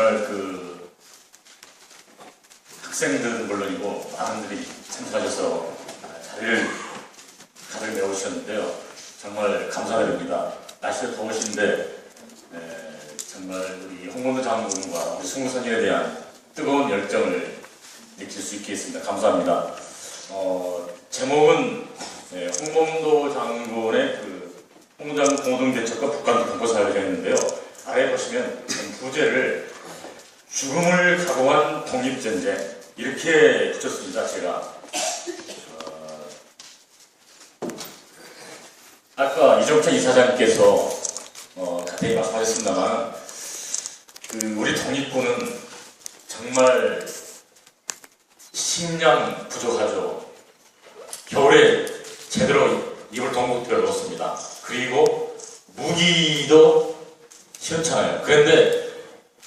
정말 그 학생들은 물론이고 많은 분들이 참석하셔서 자리를 가득 메우셨는데요. 정말 감사드립니다. 날씨도 더우신데 에, 정말 우리 홍범도 장군과 우리 승무선녀에 대한 뜨거운 열정을 느낄 수 있게 했습니다. 감사합니다. 어, 제목은 예, 홍범도 장군의 그 홍장 공동대책과 북한 동포사회가 되는데요. 아래 보시면 부제를 죽음을 각오한 독립전쟁 이렇게 붙였습니다. 제가 어, 아까 이종찬 이사장께서 어, 자세히 말씀하셨습니다만 그 우리 독립군은 정말 식량 부족하죠. 겨울에 제대로 입을 동국 들어 놓습니다. 그리고 무기도 시원찮아요. 그런데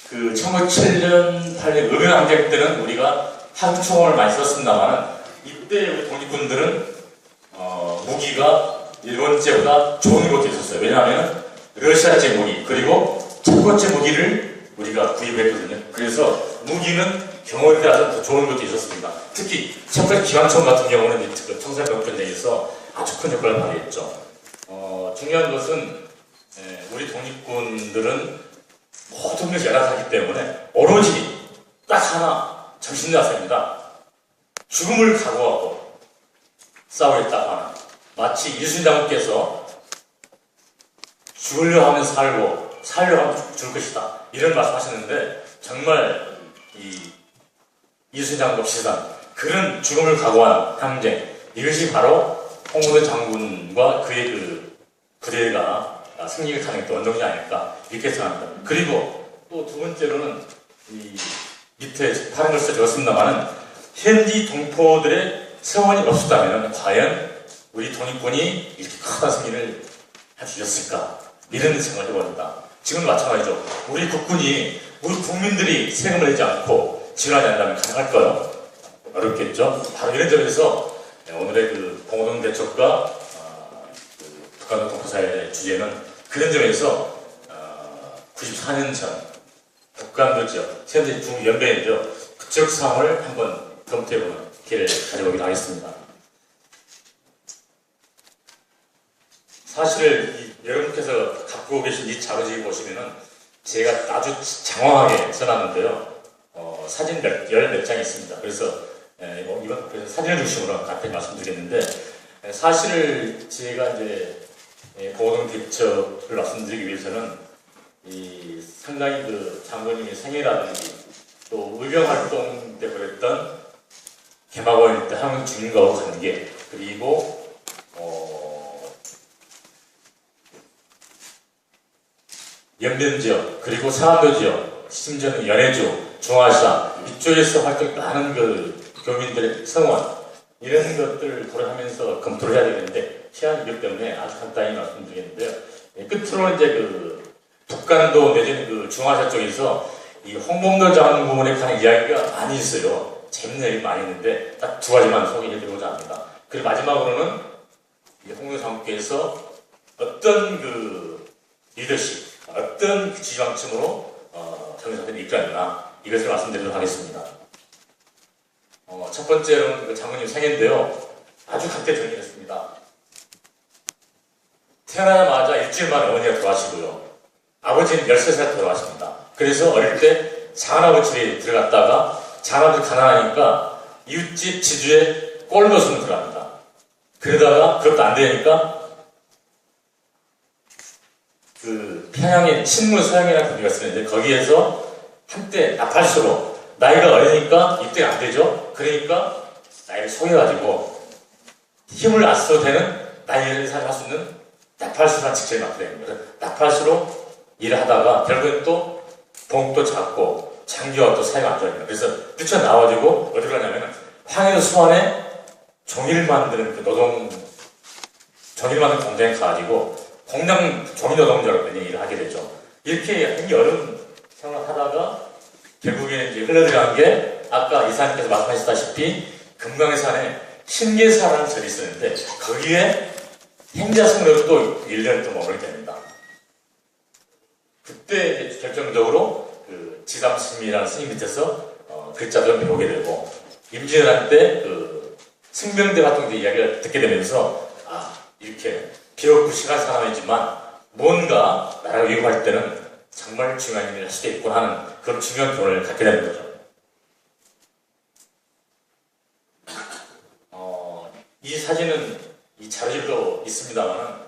그 1907년, 8년 의병항쟁 때는 우리가 한총을 많이 썼습니다만 이때 우리 독립군들은 어, 무기가 일본제보다 좋은 것도 있었어요. 왜냐하면 러시아제 무기 그리고 첫 번째 무기를 우리가 구입했거든요. 그래서 무기는 경험에 따라서 더 좋은 것도 있었습니다. 특히 첫 번째 기관총 같은 경우는 그 청산병전쟁에서 아주 큰 효과를 발휘했죠. 어, 중요한 것은 에, 우리 독립군들은 모든 것이 열악하기 때문에 오로지 딱 하나 정신자세입니다. 죽음을 각오하고 싸우겠다 하는 마치 이순장께서 죽으려 하면 살고 살려 하면 죽을 것이다. 이런 말씀하셨는데 정말 이 이순장과 비슷한 그런 죽음을 각오한 항쟁 이것이 바로 홍문호 장군과 그의 그 부대가 승리를 가능했던 원동이 아닐까 이렇게 생각합니다. 그리고 또 두 번째로는 이 밑에 파란 걸 써줬습니다만은 현지 동포들의 세원이 없었다면 과연 우리 독립군이 이렇게 커다란 승리를 있었을까 이런 생각을 해봅니다. 지금도 마찬가지죠. 우리 국군이 우리 국민들이 세금을 내지 않고 지원하지 않는다면 가능할까요? 어렵겠죠. 바로 이런 점에서 오늘의 그 공동 대책과 어, 그 북한 동포사의 주제는 그런 점에서 어, 94년 전 북한도 지역 현재 중연배인데요. 그 지역 상황을 한번 검토해보는 기회를 가져보기로 하겠습니다. 사실 이 여러분께서 갖고 계신 이 자료지 보시면은 제가 아주 장황하게 써놨는데요. 어, 사진 몇, 열몇장 있습니다. 그래서 에, 뭐 이번 그래서 사진을 중심으로 간단히 말씀드리겠는데 에, 사실 제가 이제 예, 고등 대처를 말씀드리기 위해서는 이 상당히 그 장군님의 생애라든지 또 의병 활동 때 그랬던 개막원 때 한국 주민과의 관계 그리고 어, 연변 지역 그리고 상암도 지역 심지어는 연해주 중화시아 이쪽에서 활동 많은 그 교민들의 성원 이런 것들을 고려하면서 검토를 해야 되는데 시간이 있기 때문에 아주 간단히 말씀드리겠는데요. 예, 끝으로 이제 그 북한도 내지는 그 중화시아 쪽에서 이 홍범도 장군에 관한 이야기가 많이 있어요. 재밌는 얘기 많이 있는데 딱 두 가지만 소개해드리고자 합니다. 그리고 마지막으로는 이 홍범도 장군께서 어떤 그 리더십, 어떤 그 지방층으로 어, 정의사들을 이끌었나 이것을 말씀드리도록 하겠습니다. 어, 첫 번째로는 그 장군님 생인데요. 아주 각대 정리했습니다. 태어나자마자 일주일 만에 어머니가 돌아가시고요. 아버지는 13살 돌아가십니다. 그래서 어릴 때 장할아버지 집에 들어갔다가 장할아버지 가난하니까 이웃집 지주에 꼴노순 들어갑니다. 그러다가 그것도 안 되니까 그 평양에 친문 서양이라는 군대가 있었는데 거기에서 한때 나팔수로 나이가 어리니까 입대가 안 되죠. 그러니까 나이를 속여가지고 힘을 안 써도 되는 나이를 살할 수 있는 나팔수란 직책을 맡게 됩니다. 그래서 나팔수로 일을 하다가 결국엔 또 봉도 작고 장기와 또 사이가 안 좋아집니다. 그래서 뛰쳐나와가지고 어디 가냐면 황해도 수원에 종이를 만드는 그 노동 종이를 만드는 공장에 가가지고 공장 종이 노동자로 그냥 일을 하게 되죠. 이렇게 굉장히 어려운 생활을 하다가 결국에는 이제 흘러들어간 게 아까 이사님께서 말씀하셨다시피 금강산에 신계사라는 절이 있었는데 거기에 행자성으로 또 1년을 또 머물게 됩니다. 그때 결정적으로 그 지담스님이라는 스님 밑에서 어, 글자들을 배우게 되고 임진왜란 때그 승명대 같은 데 이야기를 듣게 되면서 아 이렇게 비록 불신한 사람이지만 뭔가 나라를 위협할 때는 정말 중요한 일을 할 수도 있고 하는 그런 중요한 교훈을 갖게 되는 거죠. 어, 이 사진은 이 자료실도 있습니다만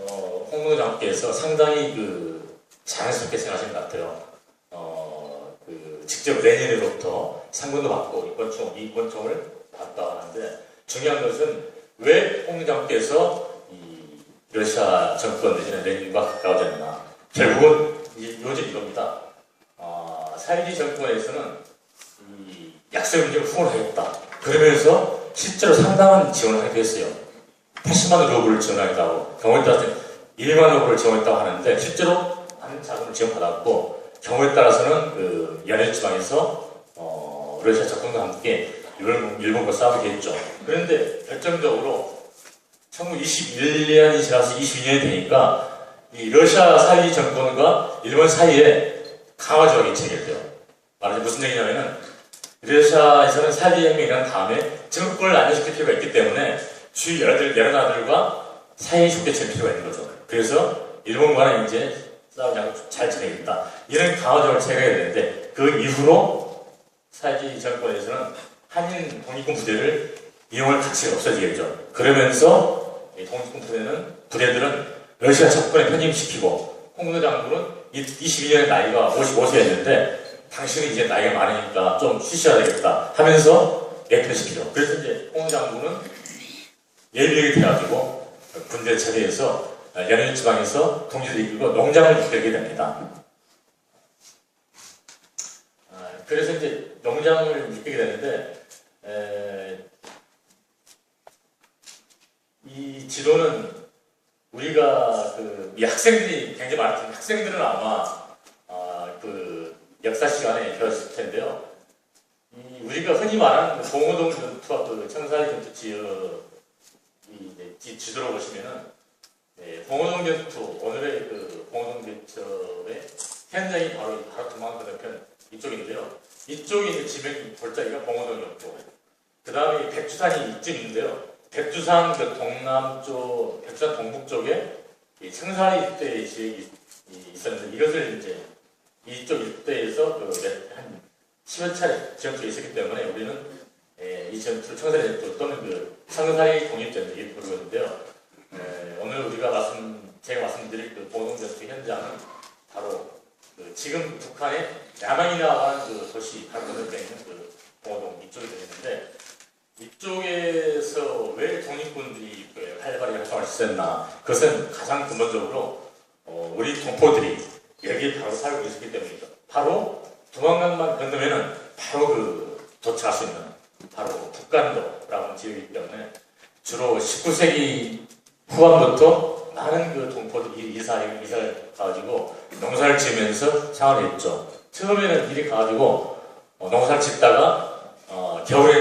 어, 홍문호 장께서 상당히 그 자연스럽게 생각하시는 것 같아요. 어, 그 직접 레닌으로부터 상금도 받고 이권총, 이권총을 받다 하는데 중요한 것은 왜 홍문호 장께서 이 러시아 정권 내지는 레닌과 가까워졌나 결국은 이, 요즘 이겁니다. 어, 사회주의 정권에서는 이 약세 문제를 후원하겠다. 그러면서 실제로 상당한 지원을 하기도 했어요. 80만 루블을 지원하겠다고 경우에 따라서는 1만 루블을 지원했다고 하는데 실제로 자금을 지원받았고 경우에 따라서는 그 연일 지방에서 어, 러시아 적군과 함께 일본, 일본과 싸우게 했죠. 그런데 결정적으로 1921년이 지나서 22년이 되니까 이 러시아 사회 정권과 일본 사이에 강화 조약이 체결돼요. 말하자면 무슨 얘기냐면은 러시아에서는 사회혁명이 일어난 다음에 정권을 안정시킬 필요가 있기 때문에 주위 여러, 여러 나라들과 사이에 좋게 지낼 필요가 있는 거죠. 그래서 일본과는 이제 싸우지 않고 잘 지내겠다. 이런 강화적을 체결해야 되는데 그 이후로 사회주의 정권에서는 한인 독립군 부대를 이용할 가치가 없어지겠죠. 그러면서 이 독립군 부대는 부대들은 러시아 정권에 편입시키고 홍노 장군은 22년의 나이가 55세였는데 당신은 이제 나이가 많으니까 좀 쉬셔야 되겠다 하면서 예편시키죠. 그래서 이제 홍 장군은 예비역이 돼가지고 군대 처리해서 연일 지방에서 동지를 이끌고 농장을 이끌게 됩니다. 아, 그래서 이제 농장을 이끌게 되는데 에, 이 지도는 우리가 그이 학생들이 굉장히 많을 학생들은 아마 아, 그 역사 시간에 배웠을 텐데요. 이 우리가 흔히 말하는 그 봉오동 전투와 그 청사리 전투 지역 이 지도로 보시면은 예, 봉오동 전투 오늘의 그 봉오동 전투의 현장이 바로 바로 도망 건너편 이쪽인데요. 이쪽이 이제 지명 골짜기가 봉오동이었고 그 다음에 백두산이 이쯤인데요. 백두산 그 동남쪽, 백두산 동북 쪽에 이 청사리 일대의 지역이 이- 있었는데 이것을 이제 이쪽 일대에서 그한 10여 차례 전투가 있었기 때문에 우리는 에, 이 전투, 청사리 전투 또는 그 청사리 독립전투 이렇게 부르고 있는데요. 에, 오늘 우리가 말씀, 제가 말씀드릴 그 보동 전투 현장은 바로 그 지금 북한의 야만이라고 하는 그 도시 바로 건너편에 있는 그 보동 이쪽에 되는데 이쪽에서 왜 독립군들이 그 활동할 수 있었나? 그것은 가장 근본적으로 어, 우리 동포들이 여기에 바로 살고 있었기 때문이죠. 바로 도망강만 건너면은 바로 그 도착할 수 있는 바로 북간도라고 하는 지역이기 때문에 주로 19세기 후반부터 많은 그 동포들이 이사를 이사를 가가지고 농사를 지으면서 생활을 했죠. 처음에는 일이 가가지고 어, 농사를 짓다가 어, 겨울에